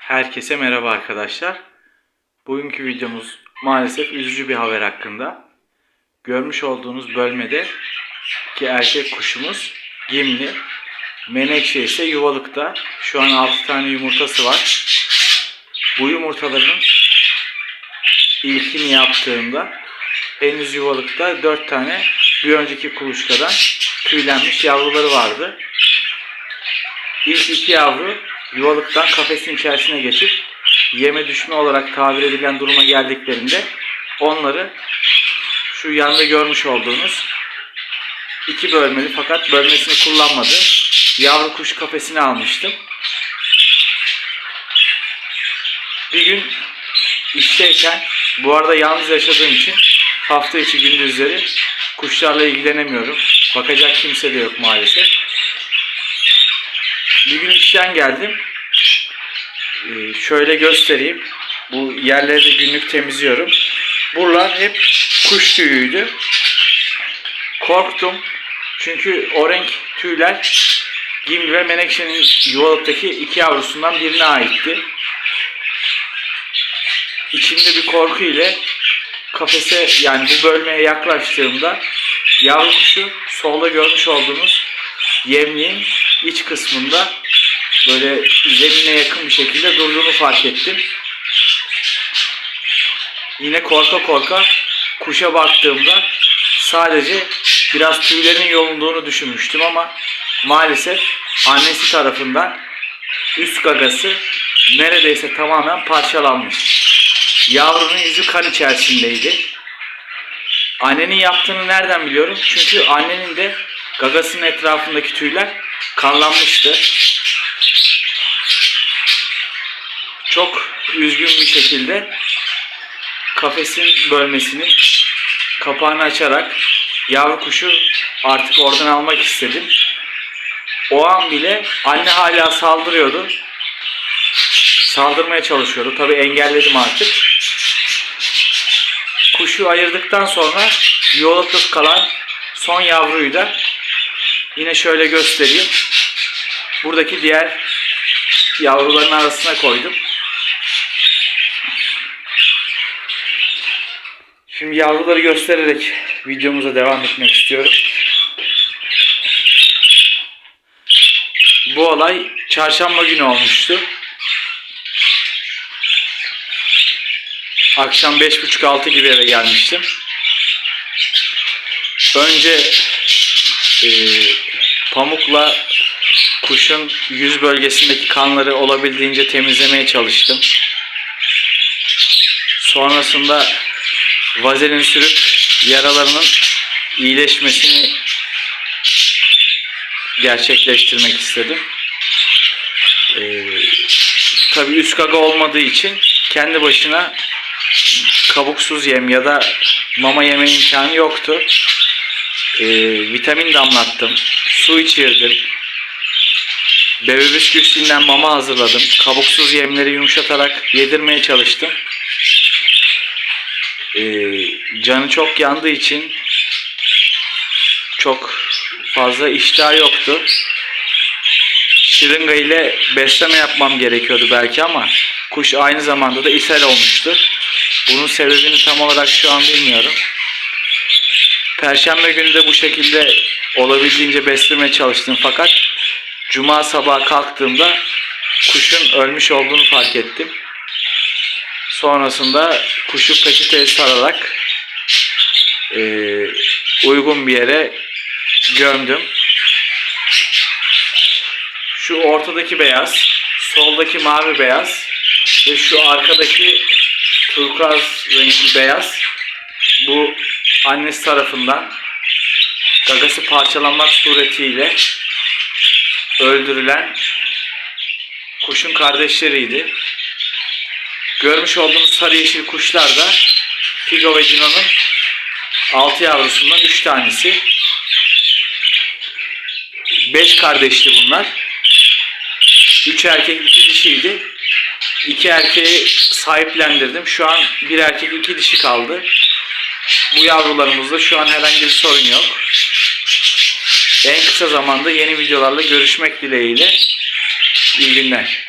Herkese merhaba arkadaşlar. Bugünkü videomuz maalesef üzücü bir haber hakkında. Görmüş olduğunuz bölmede ki erkek kuşumuz Gimli, Menekşe ise yuvalıkta. Şu an 6 tane yumurtası var. Bu yumurtaların ilkini yaptığımda henüz yuvalıkta 4 tane bir önceki kuluçkadan tüylenmiş yavruları vardı. İlk iki yavru yuvalıktan kafesin içerisine geçip yeme düşme olarak tabir edilen duruma geldiklerinde onları şu yanda görmüş olduğunuz iki bölmeli fakat bölmesini kullanmadı. Yavru kuş kafesine almıştım. Bir gün işteyken bu arada yalnız yaşadığım için hafta içi gündüzleri kuşlarla ilgilenemiyorum. Bakacak kimse de yok maalesef. Bir gün işten geldim. Ee, şöyle göstereyim. Bu yerleri de günlük temizliyorum. Buralar hep kuş tüyüydü. Korktum. Çünkü o renk tüyler Gimli ve Menekşe'nin yuvalıktaki iki yavrusundan birine aitti. İçimde bir korku ile kafese yani bu bölmeye yaklaştığımda yavru kuşu solda görmüş olduğunuz yemliğin iç kısmında böyle zemine yakın bir şekilde durduğunu fark ettim. Yine korka korka kuşa baktığımda sadece biraz tüylerin yolunduğunu düşünmüştüm ama maalesef annesi tarafından üst gagası neredeyse tamamen parçalanmış. Yavrunun yüzü kan içerisindeydi. Annenin yaptığını nereden biliyorum? Çünkü annenin de gagasının etrafındaki tüyler kanlanmıştı. Çok üzgün bir şekilde kafesin bölmesinin kapağını açarak yavru kuşu artık oradan almak istedim. O an bile anne hala saldırıyordu. Saldırmaya çalışıyordu. Tabii engelledim artık. Kuşu ayırdıktan sonra yuvalıkta kalan son yavruyu da yine şöyle göstereyim. Buradaki diğer yavruların arasına koydum. Şimdi yavruları göstererek videomuza devam etmek istiyorum. Bu olay çarşamba günü olmuştu. Akşam 5.30-6 gibi eve gelmiştim. Önce e, pamukla kuşun yüz bölgesindeki kanları olabildiğince temizlemeye çalıştım. Sonrasında vazelin sürüp yaralarının iyileşmesini gerçekleştirmek istedim. Ee, tabii üst gaga olmadığı için kendi başına kabuksuz yem ya da mama yeme imkanı yoktu. Ee, vitamin damlattım, su içirdim. Bebe bisküvisinden mama hazırladım. Kabuksuz yemleri yumuşatarak yedirmeye çalıştım. Ee, canı çok yandığı için çok fazla iştah yoktu. Şırınga ile besleme yapmam gerekiyordu belki ama kuş aynı zamanda da ishal olmuştu. Bunun sebebini tam olarak şu an bilmiyorum. Perşembe günü de bu şekilde olabildiğince beslemeye çalıştım fakat Cuma sabah kalktığımda kuşun ölmüş olduğunu fark ettim. Sonrasında kuşu peçeteye sararak e, uygun bir yere gömdüm. Şu ortadaki beyaz, soldaki mavi beyaz ve şu arkadaki turkuaz renkli beyaz bu annesi tarafından gagası parçalanmak suretiyle öldürülen kuşun kardeşleriydi. Görmüş olduğunuz sarı yeşil kuşlar da Figo ve Cino'nun 6 yavrusundan 3 tanesi. 5 kardeşti bunlar. 3 erkek 2 dişiydi. 2 erkeği sahiplendirdim. Şu an bir erkek 2 dişi kaldı. Bu yavrularımızda şu an herhangi bir sorun yok. En kısa zamanda yeni videolarla görüşmek dileğiyle. İyi günler.